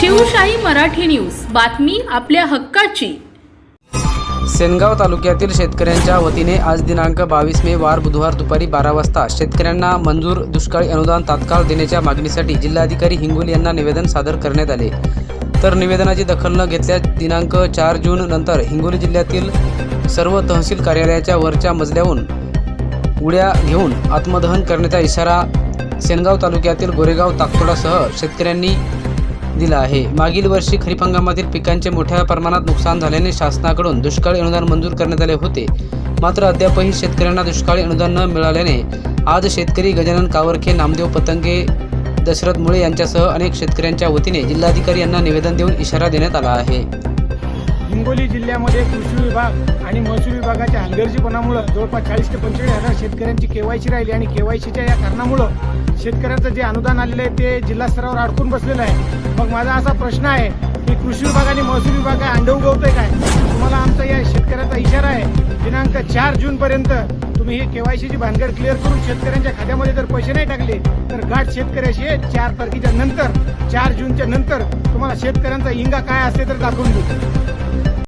Shivshahi Marathi news. बातमी आपल्या हक्काची. सेनगाव तालुक्यातील शेतकऱ्यांच्या वतीने आज दिनांक बावीस मे वार बुधवार दुपारी बारा वाजता शेतकऱ्यांना मंजूर दुष्काळी अनुदान तात्काळ देण्याच्या मागणीसाठी जिल्हाधिकारी हिंगोली यांना निवेदन सादर करण्यात आले. तर निवेदनाची दखल न घेतल्यास दिनांक चार जून नंतर हिंगोली जिल्ह्यातील सर्व तहसील कार्यालयाच्या वरच्या मजल्याहून उड्या घेऊन आत्मदहन करण्याचा इशारा सेनगाव तालुक्यातील गोरेगाव ताकतोडासह शेतकऱ्यांनी दिला आहे. मागील वर्षी खरीप हंगामातील पिकांचे मोठ्या प्रमाणात नुकसान झाल्याने शासनाकडून दुष्काळी अनुदान मंजूर करण्यात आले होते. मात्र अद्यापही शेतकऱ्यांना दुष्काळी अनुदान न मिळाल्याने आज शेतकरी गजानन कावरखे नामदेव पतंगे दशरथ मुळे यांच्यासह अनेक शेतकऱ्यांच्या वतीने जिल्हाधिकारी यांना निवेदन देऊन इशारा देण्यात आला आहे. हिंगोली जिल्ह्यामध्ये कृषी विभाग आणि महसूल विभागाच्या हलगर्जीपणामुळं जवळपास चाळीस ते पंचेचाळीस हजार शेतकऱ्यांची केवायसी राहिली आणि केवायसीच्या या कारणामुळं शेतकऱ्यांचं जे अनुदान आलेलं आहे ते जिल्हा स्तरावर अडकून बसलेलं आहे. मग माझा असा प्रश्न आहे की कृषी विभाग आणि महसूल विभाग काय अंड उगवतोय काय? तुम्हाला आमचा या शेतकऱ्याचा इशारा आहे. दिनांक चार जूनपर्यंत तुम्ही हे केवायसीची भानगड क्लिअर करून शेतकऱ्यांच्या खात्यामध्ये जर पैसे नाही टाकले तर गाठ शेतकऱ्याशी चार तारखेच्या नंतर चार जूनच्या नंतर तुम्हाला शेतकऱ्यांचा हिंगा काय असते तर दाखवून देतो